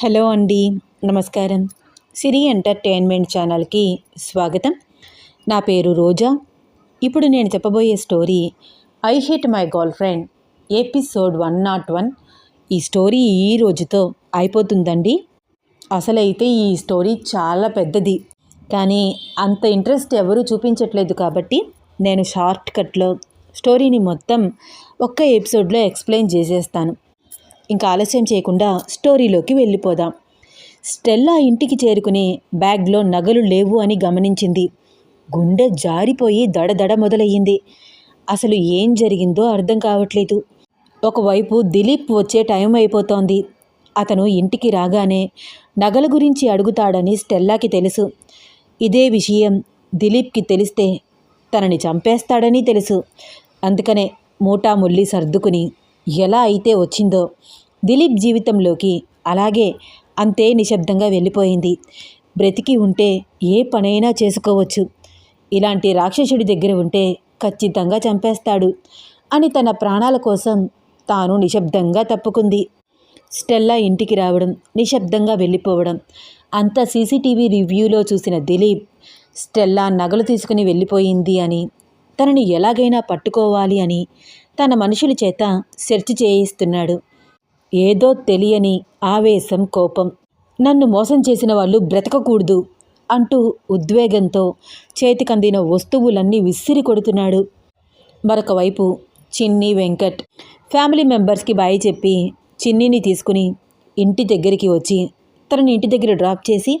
Hello అండి నమస్కారం. సిరి entertainment ఛానల్కి స్వాగతం. నా పేరు రోజా. ఇప్పుడు నేను చెప్పబోయే story I hit my girlfriend episode one not one. ఈ స్టోరీ ఈ రోజుతో అయిపోతుందండి. అసలైతే ఈ స్టోరీ చాలా పెద్దది. కానీ అంత ఇంట్రెస్ట్ ఎవరూ చూపించట్లేదు కాబట్టి నేను షార్ట్ కట్లో స్టోరీని మొత్తం ఒక్క ఎపిసోడ్లో ఎక్స్ప్లెయిన్ చేసేస్తాను. ఇంకా ఆలస్యం చేయకుండా స్టోరీలోకి వెళ్ళిపోదాం. స్టెల్లా ఇంటికి చేరుకుని బ్యాగ్లో నగలు లేవు అని గమనించింది. గుండె జారిపోయి దడదడ మొదలయ్యింది. అసలు ఏం జరిగిందో అర్థం కావట్లేదు. ఒకవైపు దిలీప్ వచ్చే టైం అయిపోతోంది. అతను ఇంటికి రాగానే నగల గురించి అడుగుతాడని స్టెల్లాకి తెలుసు. ఇదే విషయం దిలీప్కి తెలిస్తే తనని చంపేస్తాడని తెలుసు. అందుకనే మూటా ముల్లి సర్దుకుని ఎలా అయితే వచ్చిందో దిలీప్ జీవితంలోకి అలాగే అంతే నిశ్శబ్దంగా వెళ్ళిపోయింది. బ్రతికి ఉంటే ఏ పనైనా చేసుకోవచ్చు. ఇలాంటి రాక్షసుడి దగ్గర ఉంటే ఖచ్చితంగా చంపేస్తాడు అని తన ప్రాణాల కోసం తాను నిశ్శబ్దంగా తప్పుకుంది. స్టెల్లా ఇంటికి రావడం నిశ్శబ్దంగా వెళ్ళిపోవడం అంత సీసీటీవీ రివ్యూలో చూసిన దిలీప్ స్టెల్లా నగలు తీసుకుని వెళ్ళిపోయింది అని తనని ఎలాగైనా పట్టుకోవాలి అని తన మనుషుల చేత సెర్చ్ చేయిస్తున్నాడు. ఏదో తెలియని ఆవేశం కోపం. నన్ను మోసం చేసిన వాళ్ళు బ్రతకకూడదు అంటూ ఉద్వేగంతో చేతికందిన వస్తువులన్నీ విసిరి కొడుతున్నాడు. మరొక వైపు చిన్ని వెంకట్. ఫ్యామిలీ మెంబర్స్కి బాయి చెప్పి చిన్నిని తీసుకుని ఇంటి దగ్గరికి వచ్చి తనని ఇంటి దగ్గర డ్రాప్ చేసి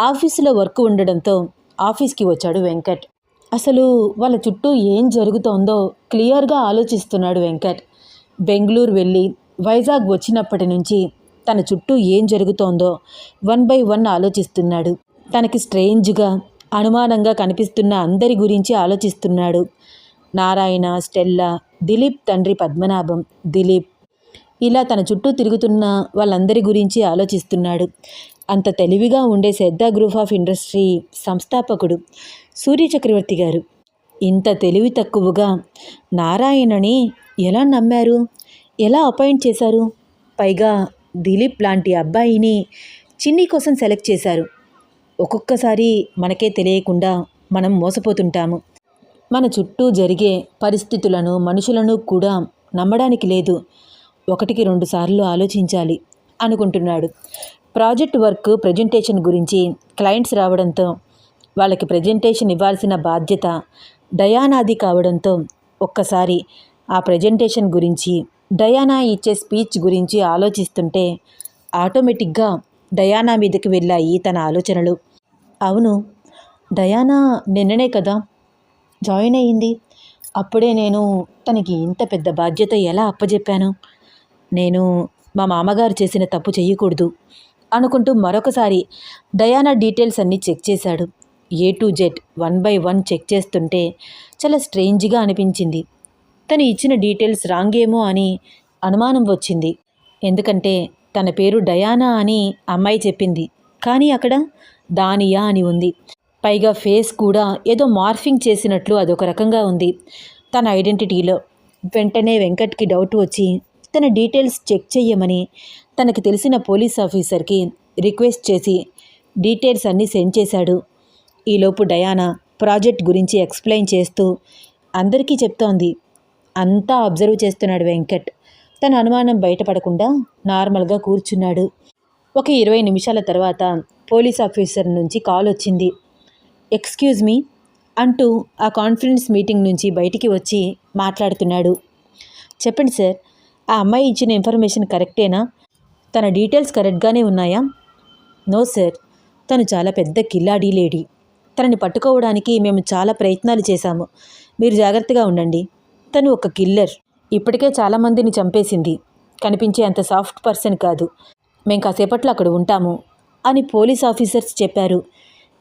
ఆఫీసులో వర్క్ ఉండడంతో ఆఫీస్కి వచ్చాడు వెంకట్. అసలు వాళ్ళ చుట్టూ ఏం జరుగుతోందో క్లియర్గా ఆలోచిస్తున్నాడు వెంకట్. బెంగళూరు వెళ్ళి వైజాగ్ వచ్చినప్పటి నుంచి తన చుట్టూ ఏం జరుగుతోందో వన్ బై వన్ ఆలోచిస్తున్నాడు. తనకి స్ట్రేంజ్గా అనుమానంగా కనిపిస్తున్న అందరి గురించి ఆలోచిస్తున్నాడు. నారాయణ స్టెల్లా దిలీప్ తండ్రి పద్మనాభం దిలీప్. ఇలా తన చుట్టూ తిరుగుతున్న వాళ్ళందరి గురించి ఆలోచిస్తున్నాడు. అంత తెలివిగా ఉండే శ్రద్ధ గ్రూప్ ఆఫ్ ఇండస్ట్రీ సంస్థాపకుడు సూర్య చక్రవర్తి గారు. ఇంత తెలివి తక్కువగా నారాయణని ఎలా నమ్మారు? ఎలా అపాయింట్ చేశారు? పైగా దిలీప్ లాంటి అబ్బాయిని చిన్ని కోసం సెలెక్ట్ చేశారు. ఒక్కొక్కసారి మనకే తెలియకుండా మనం మోసపోతుంటాము. మన చుట్టూ జరిగే పరిస్థితులను మనుషులను కూడా నమ్మడానికి లేదు. ఒకటికి రెండుసార్లు ఆలోచించాలి అనుకుంటున్నాడు. ప్రాజెక్ట్ వర్క్ ప్రజెంటేషన్ గురించి క్లయింట్స్ రావడంతో వాళ్ళకి ప్రజెంటేషన్ ఇవ్వాల్సిన బాధ్యత డయానాది కావడంతో ఒక్కసారి ఆ ప్రజెంటేషన్ గురించి డయానా ఇచ్చే స్పీచ్ గురించి ఆలోచిస్తుంటే ఆటోమేటిక్గా డయానా మీదకి వెళ్ళాయి తన ఆలోచనలు. అవును డయానా నిన్ననే కదా జాయిన్ అయ్యింది. అప్పుడే నేను తనకి ఇంత పెద్ద బాధ్యత ఎలా అప్పజెప్పాను? నేను మా మామగారు చేసిన తప్పు చేయకూడదు అనుకుంటూ మరొకసారి డయానా డీటెయిల్స్ అన్నీ చెక్ చేశాడు. A to Z one by one check చేస్తుంటే చాలా స్ట్రేంజ్గా అనిపించింది. తను ఇచ్చిన డీటెయిల్స్ రాంగ్ ఏమో అని అనుమానం వచ్చింది. ఎందుకంటే తన పేరు డయానా అని అమ్మాయి చెప్పింది. కానీ అక్కడ దానియా అని ఉంది. పైగా ఫేస్ కూడా ఏదో మార్ఫింగ్ చేసినట్లు అదొక రకంగా ఉంది. తన ఐడెంటిటీలో వెంటనే వెంకట్కి డౌట్ వచ్చి తన డీటెయిల్స్ చెక్ చేయమని తనకు తెలిసిన పోలీస్ ఆఫీసర్కి రిక్వెస్ట్ చేసి డీటెయిల్స్ అన్నీ సెండ్ చేశాడు. ఈలోపు డయానా ప్రాజెక్ట్ గురించి ఎక్స్ప్లెయిన్ చేస్తూ అందరికీ చెప్తోంది. అంతా అబ్జర్వ్ చేస్తున్నాడు వెంకట్. తన అనుమానం బయటపడకుండా నార్మల్గా కూర్చున్నాడు. ఒక ఇరవై నిమిషాల తర్వాత పోలీస్ ఆఫీసర్ నుంచి కాల్ వచ్చింది. ఎక్స్క్యూజ్ మీ అంటూ ఆ కాన్ఫరెన్స్ మీటింగ్ నుంచి బయటికి వచ్చి మాట్లాడుతున్నాడు. చెప్పండి సార్ ఆ అమ్మాయి ఇచ్చిన ఇన్ఫర్మేషన్ కరెక్టేనా? తన డీటెయిల్స్ కరెక్ట్గానే ఉన్నాయా? No sir. తను చాలా పెద్ద కిల్లాడీ లేడీ. తనని పట్టుకోవడానికి మేము చాలా ప్రయత్నాలు చేశాము. మీరు జాగ్రత్తగా ఉండండి. తను ఒక కిల్లర్. ఇప్పటికే చాలామందిని చంపేసింది. కనిపించే అంత సాఫ్ట్ పర్సన్ కాదు. మేము కాసేపట్లో అక్కడ ఉంటాము అని పోలీస్ ఆఫీసర్స్ చెప్పారు.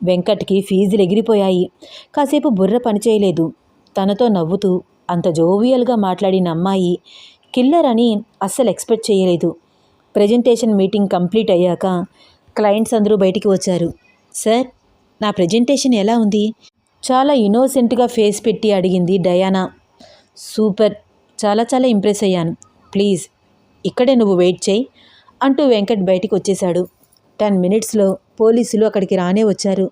వెంకట్కి ఫీజులు ఎగిరిపోయాయి. కాసేపు బుర్ర పనిచేయలేదు. తనతో నవ్వుతూ అంత జోవియల్గా మాట్లాడిన అమ్మాయి కిల్లర్ అని అస్సలు ఎక్స్పెక్ట్ చేయలేదు. ప్రజెంటేషన్ మీటింగ్ కంప్లీట్ అయ్యాక క్లయింట్స్ అందరూ బయటికి వచ్చారు. సార్ నా ప్రజెంటేషన్ ఎలా ఉంది? చాలా ఇన్నోసెంట్గా ఫేస్ పెట్టి అడిగింది డయానా. సూపర్. చాలా చాలా ఇంప్రెస్ అయ్యాను. ప్లీజ్ ఇక్కడే నువ్వు వెయిట్ చేయి అంటూ వెంకట్ బయటికి వచ్చేశాడు. టెన్ మినిట్స్లో పోలీసులు అక్కడికి రానే వచ్చారు.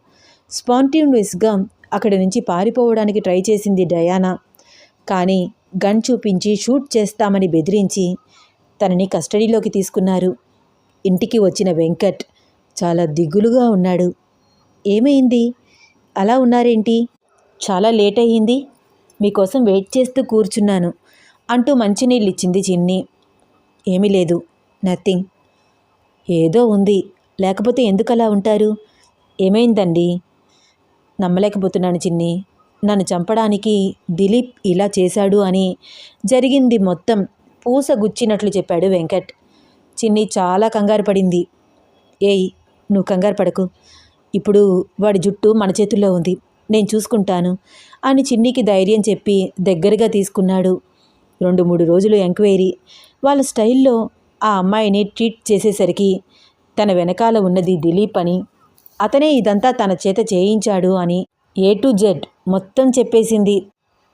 స్పాంటిన్యూస్గా అక్కడి నుంచి పారిపోవడానికి ట్రై చేసింది డయానా. కానీ గన్ చూపించి షూట్ చేస్తామని బెదిరించి తనని కస్టడీలోకి తీసుకున్నారు. ఇంటికి వచ్చిన వెంకట్ చాలా దిగులుగా ఉన్నాడు. ఏమైంది? అలా ఉన్నారేంటి? చాలా లేట్ అయ్యింది. మీకోసం వెయిట్ చేస్తూ కూర్చున్నాను అంటూ మంచినీళ్ళు ఇచ్చింది చిన్ని. ఏమీ లేదు. నథింగ్. ఏదో ఉంది. లేకపోతే ఎందుకు అలా ఉంటారు? ఏమైందండి? నమ్మలేకపోతున్నాను చిన్ని. నన్ను చంపడానికి దిలీప్ ఇలా చేశాడు అని జరిగింది మొత్తం పూస గుచ్చినట్లు చెప్పాడు వెంకట్. చిన్ని చాలా కంగారు పడింది. ఏయ్ నువ్వు కంగారు పడకు. ఇప్పుడు వాడి జుట్టు మన చేతుల్లో ఉంది. నేను చూసుకుంటాను అని చిన్నికి ధైర్యం చెప్పి దగ్గరగా తీసుకున్నాడు. రెండు మూడు రోజులు ఎంక్వైరీ. వాళ్ళ స్టైల్లో ఆ అమ్మాయిని ట్రీట్ చేసేసరికి తన వెనకాల ఉన్నది దిలీప్ అని అతనే ఇదంతా తన చేత చేయించాడు అని ఏ టు జెడ్ మొత్తం చెప్పేసింది.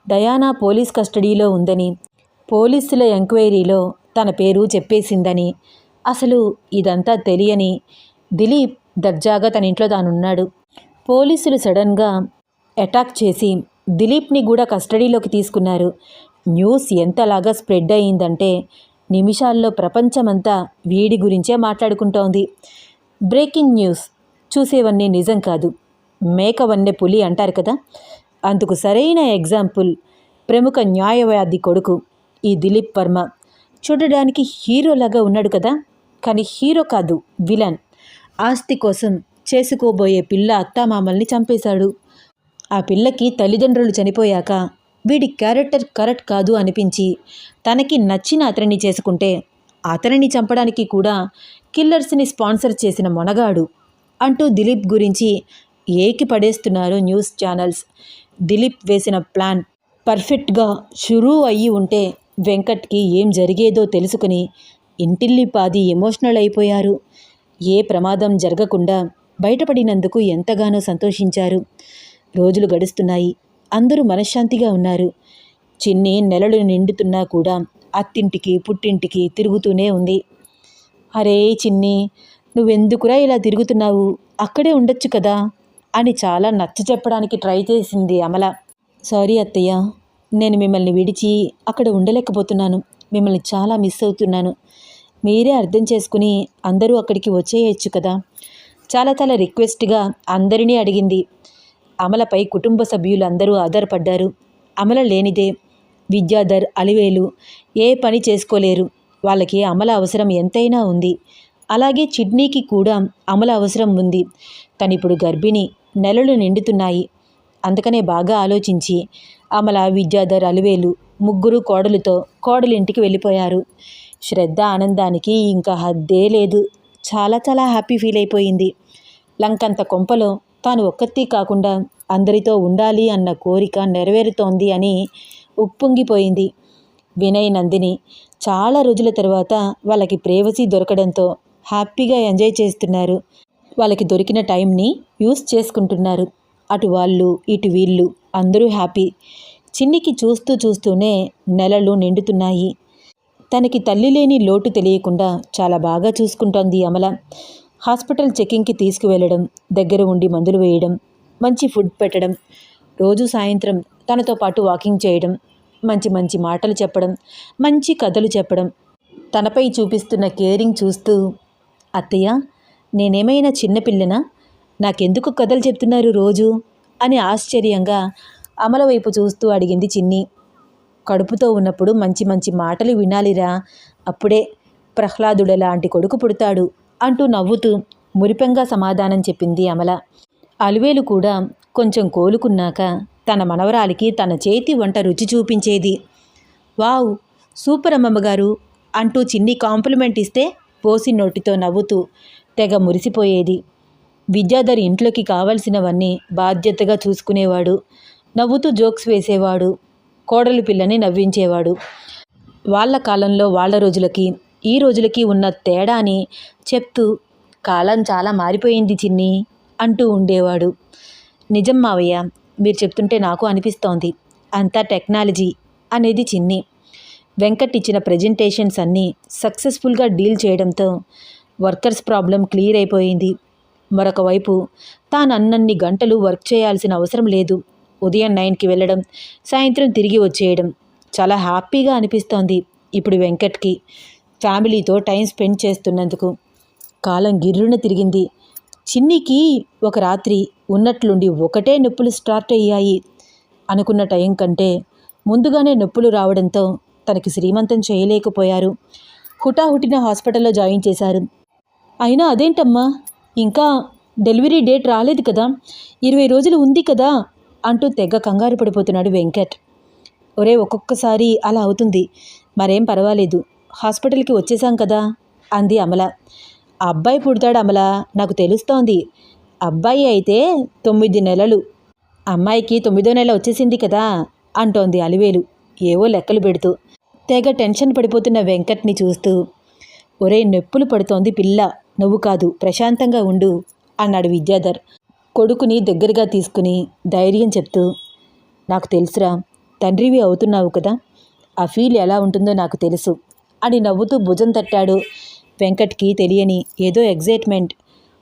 డయానా పోలీస్ కస్టడీలో ఉందని పోలీసుల ఎంక్వైరీలో తన పేరు చెప్పేసిందని. అసలు ఇదంతా తెలియని దిలీప్ దర్జాగా తన ఇంట్లో తానున్నాడు. పోలీసులు సడన్గా అటాక్ చేసి దిలీప్ని కూడా కస్టడీలోకి తీసుకున్నారు. న్యూస్ ఎంతలాగా స్ప్రెడ్ అయ్యిందంటే నిమిషాల్లో ప్రపంచమంతా వీడి గురించే మాట్లాడుకుంటోంది. బ్రేకింగ్ న్యూస్ చూసేవన్నీ నిజం కాదు. మేకవన్నె పులి అంటారు కదా అందుకు సరైన ఎగ్జాంపుల్. ప్రముఖ న్యాయవాది కొడుకు ఈ దిలీప్ వర్మ. చూడడానికి హీరోలాగా ఉన్నాడు కదా. కానీ హీరో కాదు విలన్. ఆస్తి కోసం చేసుకోబోయే పిల్ల అత్తామామల్ని చంపేశాడు. ఆ పిల్లకి తల్లిదండ్రులు చనిపోయాక వీడి క్యారెక్టర్ కరెక్ట్ కాదు అనిపించి తనకి నచ్చిన అతనిని చేసుకుంటే అతనిని చంపడానికి కూడా కిల్లర్స్ని స్పాన్సర్ చేసిన మొనగాడు అంటూ దిలీప్ గురించి ఏకి పడేస్తున్నారు న్యూస్ ఛానల్స్. దిలీప్ వేసిన ప్లాన్ పర్ఫెక్ట్గా షురూ అయ్యి ఉంటే వెంకట్కి ఏం జరిగేదో తెలుసుకుని ఇంటిల్లిపాది ఎమోషనల్ అయిపోయారు. ఏ ప్రమాదం జరగకుండా బయటపడినందుకు ఎంతగానో సంతోషించారు. రోజులు గడుస్తున్నాయి. అందరూ మనశ్శాంతిగా ఉన్నారు. చిన్ని నెలలు నిండుతున్నా కూడా అత్తింటికి పుట్టింటికి తిరుగుతూనే ఉంది. అరే చిన్ని నువ్వెందుకురా ఇలా తిరుగుతున్నావు? అక్కడే ఉండొచ్చు కదా? అని చాలా నచ్చ చెప్పడానికి ట్రై చేసింది అమల. సారీ అత్తయ్య నేను మిమ్మల్ని విడిచి అక్కడ ఉండలేకపోతున్నాను. మిమ్మల్ని చాలా మిస్ అవుతున్నాను. మీరే అర్థం చేసుకుని అందరూ అక్కడికి వచ్చేయచ్చు కదా? చాలా చాలా రిక్వెస్ట్గా అందరినీ అడిగింది. అమలపై కుటుంబ సభ్యులు అందరూ ఆధారపడ్డారు. అమల లేనిదే విద్యాధర్ అలివేలు ఏ పని చేసుకోలేరు. వాళ్ళకి అమల అవసరం ఎంతైనా ఉంది. అలాగే చిడ్నీకి కూడా అమల అవసరం ఉంది. తనిప్పుడు గర్భిణి నెలలు నిండుతున్నాయి. అందుకనే బాగా ఆలోచించి అమల విద్యాధర్ అలివేలు ముగ్గురు కోడలుతో కోడలింటికి వెళ్ళిపోయారు. శ్రద్ధ ఆనందానికి ఇంకా హద్దే లేదు. చాలా చాలా హ్యాపీ ఫీల్ అయిపోయింది. లంకంత కొంపలో తాను ఒక్కత్తి కాకుండా అందరితో ఉండాలి అన్న కోరిక నెరవేరుతోంది అని ఉప్పొంగిపోయింది. వినయ్ నందిని చాలా రోజుల తర్వాత వాళ్ళకి ప్రేవసీ దొరకడంతో హ్యాపీగా ఎంజాయ్ చేస్తున్నారు. వాళ్ళకి దొరికిన టైంని యూస్ చేసుకుంటున్నారు. అటు వాళ్ళు ఇటు వీళ్ళు అందరూ హ్యాపీ. చిన్నికి చూస్తూ చూస్తూనే నెలలు నిండుతున్నాయి. తనకి తల్లి లేని లోటు తెలియకుండా చాలా బాగా చూసుకుంటోంది అమల. హాస్పిటల్ చెకింగ్కి తీసుకువెళ్ళడం దగ్గర ఉండి మందులు వేయడం మంచి ఫుడ్ పెట్టడం రోజు సాయంత్రం తనతో పాటు వాకింగ్ చేయడం మంచి మంచి మాటలు చెప్పడం మంచి కథలు చెప్పడం తనపై చూపిస్తున్న కేరింగ్ చూస్తూ అత్తయ్య నేనేమైనా చిన్నపిల్లనా నాకెందుకు కథలు చెప్తున్నారు రోజు? అని ఆశ్చర్యంగా అమల వైపు చూస్తూ అడిగింది చిన్ని. కడుపుతో ఉన్నప్పుడు మంచి మంచి మాటలు వినాలిరా. అప్పుడే ప్రహ్లాదుడు లాంటి కొడుకు పుడతాడు అంటూ నవ్వుతూ మురిపెంగా సమాధానం చెప్పింది అమల. అలివేలు కూడా కొంచెం కోలుకున్నాక తన మనవరాలికి తన చేతి వంట రుచి చూపించేది. వావ్ సూపర్ అమ్మమ్మగారు అంటూ చిన్ని కాంప్లిమెంట్ ఇస్తే పోసి నోటితో నవ్వుతూ తెగ మురిసిపోయేది. విద్యాధర్ ఇంట్లోకి కావలసినవన్నీ బాధ్యతగా చూసుకునేవాడు. నవ్వుతూ జోక్స్ వేసేవాడు. కోడలి పిల్లని నవ్వించేవాడు. వాళ్ళ కాలంలో వాళ్ళ రోజులకి ఈ రోజులకి ఉన్న తేడాని చెప్తూ కాలం చాలా మారిపోయింది చిన్ని అంటూ ఉండేవాడు. నిజం మావయ్య మీరు చెప్తుంటే నాకు అనిపిస్తోంది. అంతా టెక్నాలజీ అనేది చిన్ని. వెంకట్ ఇచ్చిన ప్రజెంటేషన్స్ అన్నీ సక్సెస్ఫుల్గా డీల్ చేయడంతో వర్కర్స్ ప్రాబ్లం క్లియర్ అయిపోయింది. మరొక వైపు తాను అన్నన్ని గంటలు వర్క్ చేయాల్సిన అవసరం లేదు. ఉదయం నైన్కి వెళ్ళడం సాయంత్రం తిరిగి వచ్చేయడం చాలా హ్యాపీగా అనిపిస్తోంది ఇప్పుడు వెంకట్కి. ఫ్యామిలీతో టైం స్పెండ్ చేస్తున్నందుకు కాలం గిర్రున తిరిగింది. చిన్నికి ఒక రాత్రి ఉన్నట్లుండి ఒకటే నొప్పులు స్టార్ట్ అయ్యాయి అనుకున్న టైం కంటే ముందుగానే నొప్పులు రావడంతో తనకి శ్రీమంతం చేయలేకపోయారు. హుటాహుటిన హాస్పిటల్లో జాయిన్ చేశారు. అయినా అదేంటమ్మా? ఇంకా డెలివరీ డేట్ రాలేదు కదా. ఇరవై రోజులు ఉంది కదా అంటూ తెగ కంగారు పడిపోతున్నాడు వెంకట్. ఒరే ఒక్కొక్కసారి అలా అవుతుంది. మరేం పర్వాలేదు. హాస్పిటల్కి వచ్చేసాం కదా అంది అమల. అబ్బాయి పుడతాడు అమల. నాకు తెలుస్తోంది. అబ్బాయి అయితే తొమ్మిది నెలలు. అమ్మాయికి తొమ్మిదో నెల వచ్చేసింది కదా అంటోంది అలివేలు. ఏవో లెక్కలు పెడుతూ. తెగ టెన్షన్ పడిపోతున్న వెంకట్ని చూస్తూ. ఒరే నొప్పులు పడుతోంది పిల్ల. నువ్వు కాదు ప్రశాంతంగా ఉండు అన్నాడు విద్యాధర్. కొడుకుని దగ్గరగా తీసుకుని ధైర్యం చెప్తూ నాకు తెలుసురా తండ్రివి అవుతున్నావు కదా ఆ ఫీల్ ఎలా ఉంటుందో నాకు తెలుసు అని నవ్వుతూ భుజం తట్టాడు వెంకట్కి తెలియని ఏదో ఎగ్జైట్మెంట్.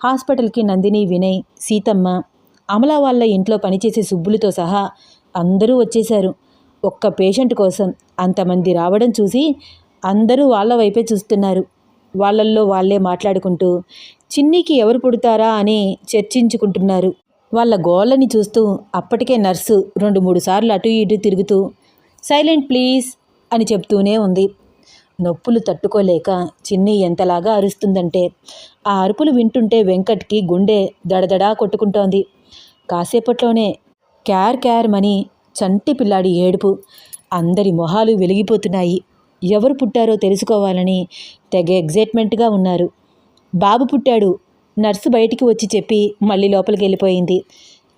హాస్పిటల్కి నందిని వినయ్ సీతమ్మ అమల వాళ్ళ ఇంట్లో పనిచేసే సుబ్బులతో సహా అందరూ వచ్చేశారు. ఒక్క పేషెంట్ కోసం అంతమంది రావడం చూసి అందరూ వాళ్ళ వైపే చూస్తున్నారు. వాళ్ళల్లో వాళ్ళే మాట్లాడుకుంటూ చిన్నికి ఎవరు పుడతారా? అని చర్చించుకుంటున్నారు. వాళ్ళ గోళ్ళని చూస్తూ అప్పటికే నర్సు రెండు మూడు సార్లు అటు ఇటు తిరుగుతూ సైలెంట్ ప్లీజ్ అని చెప్తూనే ఉంది. నొప్పులు తట్టుకోలేక చిన్ని ఎంతలాగా అరుస్తుందంటే ఆ అరుపులు వింటుంటే వెంకట్కి గుండె దడదడా కొట్టుకుంటోంది. కాసేపట్లోనే క్యార్ క్యార్ మని చంటి పిల్లాడి ఏడుపు అందరి మొహాలు వెలిగిపోతున్నాయి. ఎవరు పుట్టారో తెలుసుకోవాలని తెగ ఎగ్జైట్మెంట్గా ఉన్నారు. బాబు పుట్టాడు. నర్సు బయటికి వచ్చి చెప్పి మళ్ళీ లోపలికి వెళ్ళిపోయింది.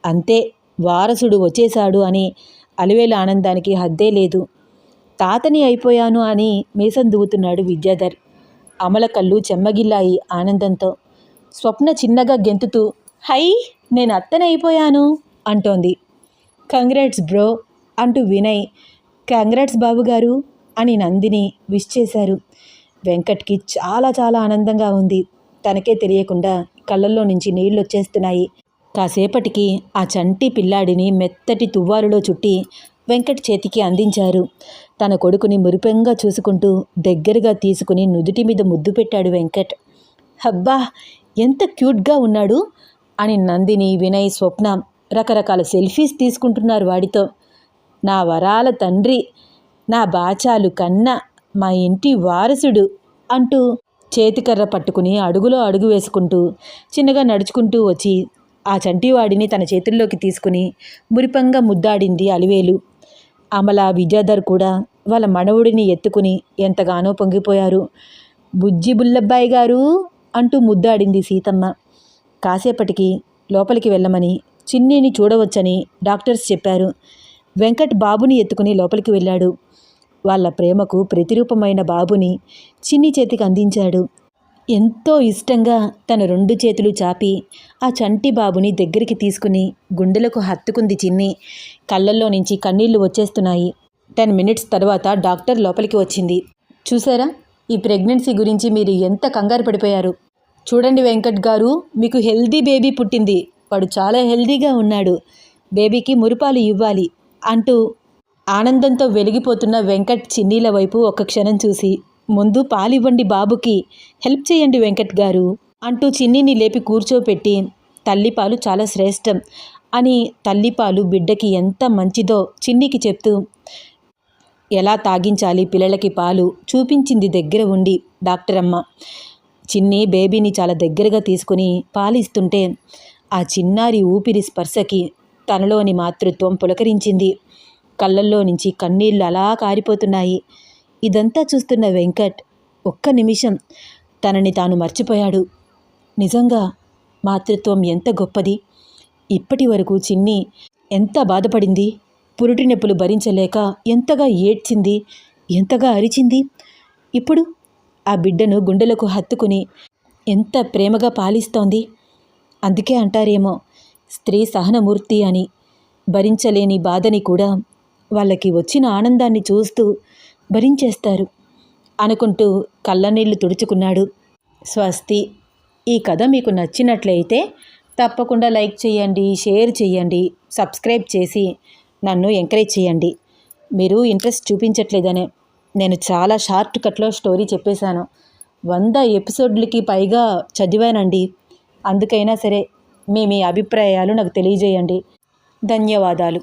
అంతే వారసుడు వచ్చేశాడు అని అలివేలు ఆనందానికి హద్దే లేదు. తాతని అయిపోయాను అని మీసం దువ్వుతున్నాడు విద్యాధర్. అమల కళ్ళు చెమ్మగిల్లాయి ఆనందంతో. స్వప్న చిన్నగా గెంతుతూ హై నేను అత్తని అయిపోయాను అంటోంది. కంగ్రాట్స్ బ్రో అంటూ వినయ్. కంగ్రాట్స్ బాబుగారు అని నందిని విష్ చేశారు. వెంకట్కి చాలా చాలా ఆనందంగా ఉంది. తనకే తెలియకుండా కళ్ళల్లో నుంచి నీళ్ళు వచ్చేస్తున్నాయి. కాసేపటికి ఆ చంటి పిల్లాడిని మెత్తటి తువ్వాలులో చుట్టి వెంకట్ చేతికి అందించారు. తన కొడుకుని మురిపెంగా చూసుకుంటూ దగ్గరగా తీసుకుని నుదుటి మీద ముద్దు పెట్టాడు వెంకట్. హబ్బా ఎంత క్యూట్గా ఉన్నాడు! అని నందిని వినయ్ స్వప్న రకరకాల సెల్ఫీస్ తీసుకుంటున్నారు వాడితో. నా వరాల తండ్రి నా బాచాలు కన్నా మా ఇంటి వారసుడు అంటూ చేతికర్ర పట్టుకుని అడుగులో అడుగు వేసుకుంటూ చిన్నగా నడుచుకుంటూ వచ్చి ఆ చంటివాడిని తన చేతుల్లోకి తీసుకుని మురిపంగా ముద్దాడింది అలివేలు. అమల విద్యాధర్ కూడా వాళ్ళ మనవుడిని ఎత్తుకుని ఎంతగానో పొంగిపోయారు. బుజ్జి బుల్లబ్బాయి గారు అంటూ ముద్దాడింది సీతమ్మ. కాసేపటికి లోపలికి వెళ్ళమని చిన్నీని చూడవచ్చని డాక్టర్స్ చెప్పారు. వెంకట్ బాబుని ఎత్తుకుని లోపలికి వెళ్ళాడు. వాళ్ళ ప్రేమకు ప్రతిరూపమైన బాబుని చిన్ని చేతికి అందించాడు. ఎంతో ఇష్టంగా తన రెండు చేతులు చాపి ఆ చంటి బాబుని దగ్గరికి తీసుకుని గుండెలకు హత్తుకుంది చిన్ని. కళ్ళల్లో నుంచి కన్నీళ్ళు వచ్చేస్తున్నాయి. టెన్ మినిట్స్ తర్వాత డాక్టర్ లోపలికి వచ్చింది. చూసారా? ఈ ప్రెగ్నెన్సీ గురించి మీరు ఎంత కంగారు పడిపోయారు? చూడండి వెంకట్ గారు మీకు హెల్దీ బేబీ పుట్టింది. వాడు చాలా హెల్దీగా ఉన్నాడు. బేబీకి మురిపాలు ఇవ్వాలి అంటూ ఆనందంతో వెలిగిపోతున్న వెంకట్ చిన్నీల వైపు ఒక క్షణం చూసి ముందు పాలివ్వండి బాబుకి హెల్ప్ చేయండి వెంకట్ గారు అంటూ చిన్నిని లేపి కూర్చోపెట్టి తల్లిపాలు చాలా శ్రేష్టం అని తల్లిపాలు బిడ్డకి ఎంత మంచిదో చిన్నికి చెప్తూ ఎలా తాగించాలి పిల్లలకి పాలు? చూపించింది దగ్గర ఉండి డాక్టర్ అమ్మ. చిన్ని బేబీని చాలా దగ్గరగా తీసుకుని పాలిస్తుంటే ఆ చిన్నారి ఊపిరి స్పర్శకి తనలోని మాతృత్వం పులకరించింది. కళ్ళల్లో నుంచి కన్నీళ్ళు అలా కారిపోతున్నాయి. ఇదంతా చూస్తున్న వెంకట్ ఒక్క నిమిషం తనని తాను మర్చిపోయాడు. నిజంగా మాతృత్వం ఎంత గొప్పది. ఇప్పటి వరకు చిన్ని ఎంత బాధపడింది. పురుటి నొప్పులు భరించలేక ఎంతగా ఏడ్చింది. ఎంతగా అరిచింది. ఇప్పుడు ఆ బిడ్డను గుండెలకు హత్తుకుని ఎంత ప్రేమగా పాలిస్తోంది. అందుకే అంటారేమో స్త్రీ సహనమూర్తి అని భరించలేని బాధని కూడా వాళ్ళకి వచ్చిన ఆనందాన్ని చూస్తూ భరించేస్తారు. అనుకుంటూ కళ్ళనీళ్ళు తుడుచుకున్నాడు స్వస్తి. ఈ కథ మీకు నచ్చినట్లయితే తప్పకుండా లైక్ చేయండి షేర్ చేయండి సబ్స్క్రైబ్ చేసి నన్ను ఎంకరేజ్ చేయండి. మీరు ఇంట్రెస్ట్ చూపించట్లేదనే. నేను చాలా షార్ట్ కట్లో స్టోరీ చెప్పేశాను. వంద ఎపిసోడ్లకి పైగా చదివానండి. అందుకైనా సరే మీ మీ అభిప్రాయాలు నాకు తెలియజేయండి. ధన్యవాదాలు.